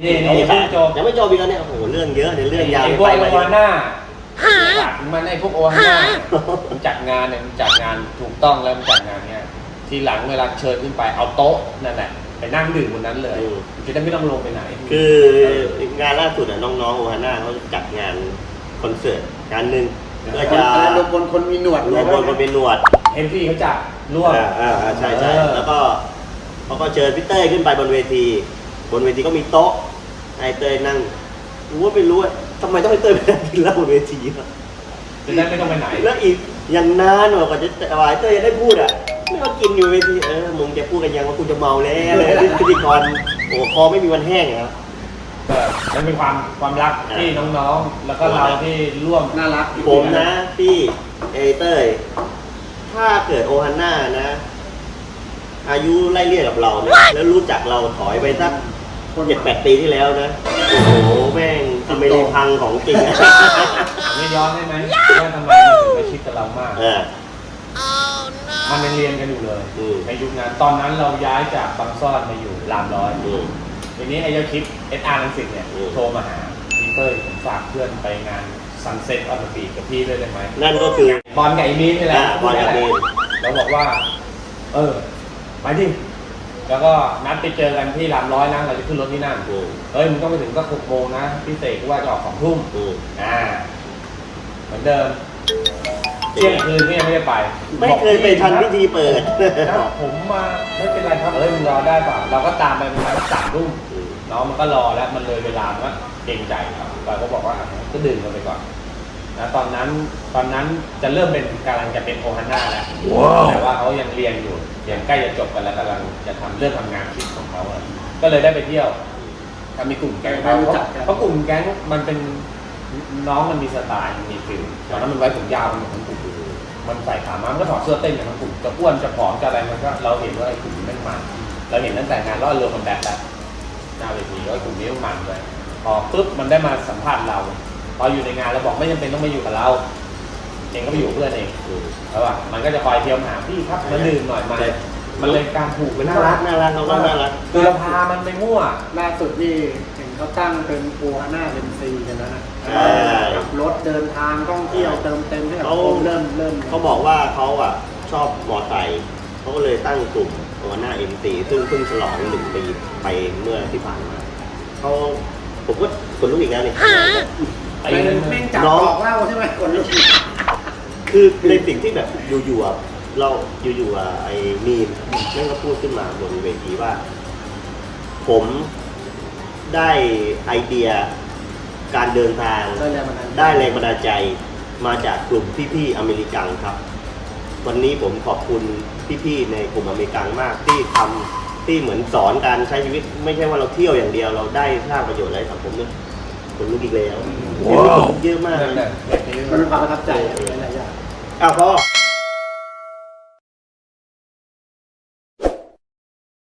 นี่นี่ยังไม่จบยังไม่จบอีกแล้วเนี่ยโอ้โหเรื่องเยอะเดี๋ยวเรื่องยาวไอ้พวกไปโอไปฮาน่าฝากมันไอ้พวกโอฮาน่ามันจัดงานเนี่ยมันจัดงานถูกต้องแล้วมันจัดงานเนี่ยทีหลังเวลาเชิญขึ้นไปเอาโต๊ะนั่นแหละไปนั่งดื่มบนนั้นเลยจะได้ไม่ต้องลงไปไหน คืองานล่าสุดอะน้องๆโอฮาน่าเขาจัดงานคอนเสิร์ตงานหนึ่งเพื่อคนจะอะไรรวมคนคนมีหนวดรวมคนคนเป็นหนวดเอ็มพีเขาจัดร่วมอ่าอ่าอ่าใช่ใช่เออแล้วก็เขาก็เชิญพี่เต้ยขึ้นไปบนเวที บนเวทีก็มีโต๊ะไอ้เต้ยนั่งรู้ว่าไม่รู้ว่าทำไมต้องให้เต้ยไปนั่งกินเหล้าบนเวทีวะจะได้ไม่ต้องไปไหนแล้วอีกอย่างนานกว่าจะแต่ว่าไอ้เต้ยจะได้พูดอะไม่ก็กินอยู่เวทีเออมึงจะพูดกันยังว่ากูจะเมาแล้วเลยพิธีกรโอ้คอไม่มีวันแห้งอะครับก็นั่นเป็นความความรักที่น้องๆ แล้วก็เราที่ร่วมน่ารักผมนะพี่เอเต้ยถ้าเกิดโอฮันน่านะ อายุไล่เลี่ยกับเราเนี่ยแล้วรู้จักเราถอยไปสักคน เจ็ดแปดปีที่แล้วนะ โอ้โห แม่งทำไมเลยพังของจริงอะไม่ย้อนได้ไหมว่าทำไมมันถึงไม่ชิดกับเรามาก เออ มันยังเรียนกันอยู่เลย อืม ในยุคนั้น ตอนนั้นเราย้ายจากบางซ่อนมาอยู่รามร้อย อืม ทีนี้ไอ้เจ้าคลิปเอสอาร์ลังสิตเนี่ย อืม โทรมาหาพีเตอร์ผมฝากเพื่อนไปงานซันเซ็ตออฟบีกับพี่ด้วยได้ไหมนั่นก็คือ บอลกับไอ้มีนนี่แหละอ่าบอลกับมีน เราบอกว่า เออ ไปดิ แล้วก็นัดไปเจอกันที่รามร้อยนะเราจะขึ้นรถที่นั่นอืมเฮ้ยมึงต้องไปถึงก็หกโมงนะพี่เสกว่าจะออกสองทุ่มอืมอ่าเหมือนเดิมเที่ยงคืนก็ยังไม่ได้ไปไม่เคยไปทันพิธีเปิดนะผมมาไม่เป็นไรครับเอ้ยมึงรอได้เปล่าเราก็ตามไปประมาณสามทุ่มอืมน้องมันก็รอแล้วมันเลยเวลามันก็เกรงใจครับเราก็บอกว่าอะก็ดื่มกันไปก่อน นะตอนนั้นตอนนั้นจะเริ่มเป็นกำลังจะเป็นโอฮันน่าแล้วแต่ว่าเขายังเรียนอยู่เรียนใกล้จะจบกันแล้วกำลังจะทำเรื่องทำงานคิดของเขาอะก็เลยได้ไปเที่ยวก็มีกลุ่มแก๊งเขาเพราะกลุ่มแก๊งมันเป็นน้องมันมีสไตล์มันมีฟิลตอนนั้นมันไว้ผมยาวมันเหมือนกลุ่มมันใส่ขาม้ามันก็ถอดเสื้อเต้นอย่างทั้งกลุ่มจะอ้วนจะผอมจะอะไรมันก็เราเห็นว่าไอ้กลุ่มนี้แม่งมันเราเห็นตั้งแต่งานล่อเรือคนแบกแล้วหน้าเวทีก็กลุ่มนี้มันเลยพอปุ๊บมันได้มาสัมภาษณ์เรา พออยู่ในงานเราบอกไม่จำเป็นต้องมาอยู่กับเรา เองก็ไปอยู่กับเพื่อนเองอืมแล้วว่ามันก็จะคอยเที่ยวหาพี่ครับมาดื่มหน่อยมามันเลยการผูกเป็นน่ารักน่ารักเขาก็น่ารักคือเราพามันไปมั่วล่าสุดนี่เห็นเขาตั้งเป็นโอฮาน่าเป็นซีกันแล้วนะใช่ขับรถเดินทางท่องเที่ยวเติมเต็มให้กับเขาคนเริ่มเริ่มเขาบอกว่าเขาอะชอบมอไซค์เขาก็เลยตั้งกลุ่มโอฮันน่าเอ็มซีซึ่งเพิ่งฉลองหนึ่งปีไปเมื่อที่ผ่านมาเขาผมก็คนลุกอีกแล้วนี่ ไอ้แม่งนั่นแม่งจับน้องบอกเล่าใช่ไหมคนลุกคือในสิ่งที่แบบอยู่ๆอะเราอยู่ๆอะไอ้มีนแม่งก็พูดขึ้นมาบนเวทีว่า ผมได้ไอเดียการเดินทาง ได้แรงบันดาลใจได้แรงบันดาลใจมาจากกลุ่มพี่ๆอเมริกันครับ วันนี้ผมขอบคุณพี่ๆในกลุ่มอเมริกันมากที่ทำที่เหมือนสอนการใช้ชีวิต ไม่ใช่ว่าเราเที่ยวอย่างเดียวเราได้สร้างประโยชน์อะไรสังคมด้วยค นลุกอีกแล้วเยอะมากนั่นแหละนะแบบนี้มันเป็นความประทับใจหลายๆอย่าง อ้าวพ่อเ